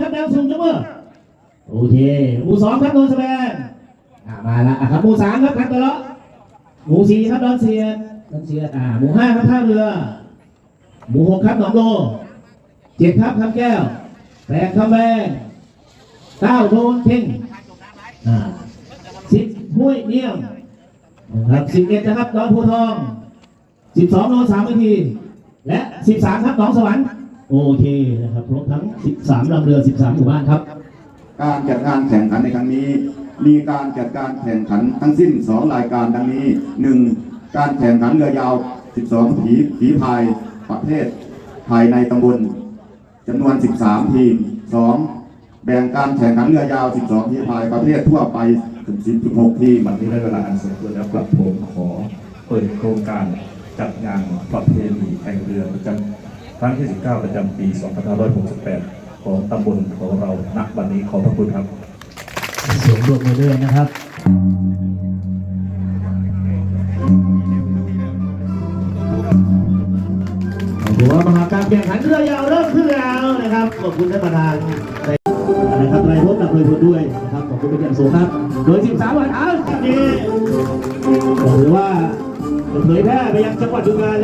ครับแนวสูงยกมือโอเคหมู่สองครับโดนสดงอ่ามาละครับหมู่สามครับคันตะเลาะหมู่สี่ครับดอนเซียนดอนเซียนอ่าหมู่ห้าครับท่าเรือหมู่หกครับหนองโลเจ็ดครับคำแก้วแปดคำแวงเก้าโดนเพ่งอ่าสิบห้วยเนียมครับสิบเอ็ดนะครับดอนภูทองสิบสองโดนสามนาที และสิบสามครับหนองสวรรค์ โอเคนะครับครบทั้งสิบสามลำเรือสิบสามหมู่บ้านครับ การจัดการแข่งขันในครั้งนี้ มีการจัดการแข่งขันทั้งสิ้น 2 รายการดังนี้ 1. การแข่งขันเรือยาว 12 ผีผีพายประเภทภายในตำบลจำนวน 13 ทีม 2. แบ่งการแข่งขันเรือยาว 12 ผีพายประเภททั่วไปถึง16ทีมวันนี้ได้เวลาอันสมควรแล้วกลับผมขอเปิดโครงการจัดงานประเพณีแข่งเรือประจำ ครั้งที่ 19 ประจำปี 2568 ของตำบลของเราณวันนี้ขอบพระคุณครับ เสียงรวมมือด้วยนะครับถือว่ามหาการแข่งขันเรือยาวเริ่มขึ้นแล้วนะครับ ขอบคุณท่านประธานในนะครับนายพจน์กับนายพลด้วยนะครับ ขอบคุณเป็นอย่างสูงครับ โดย 13 วันอ้าววันนี้ก็ถือว่าเผยแพร่ไปยังจังหวัดดุงาน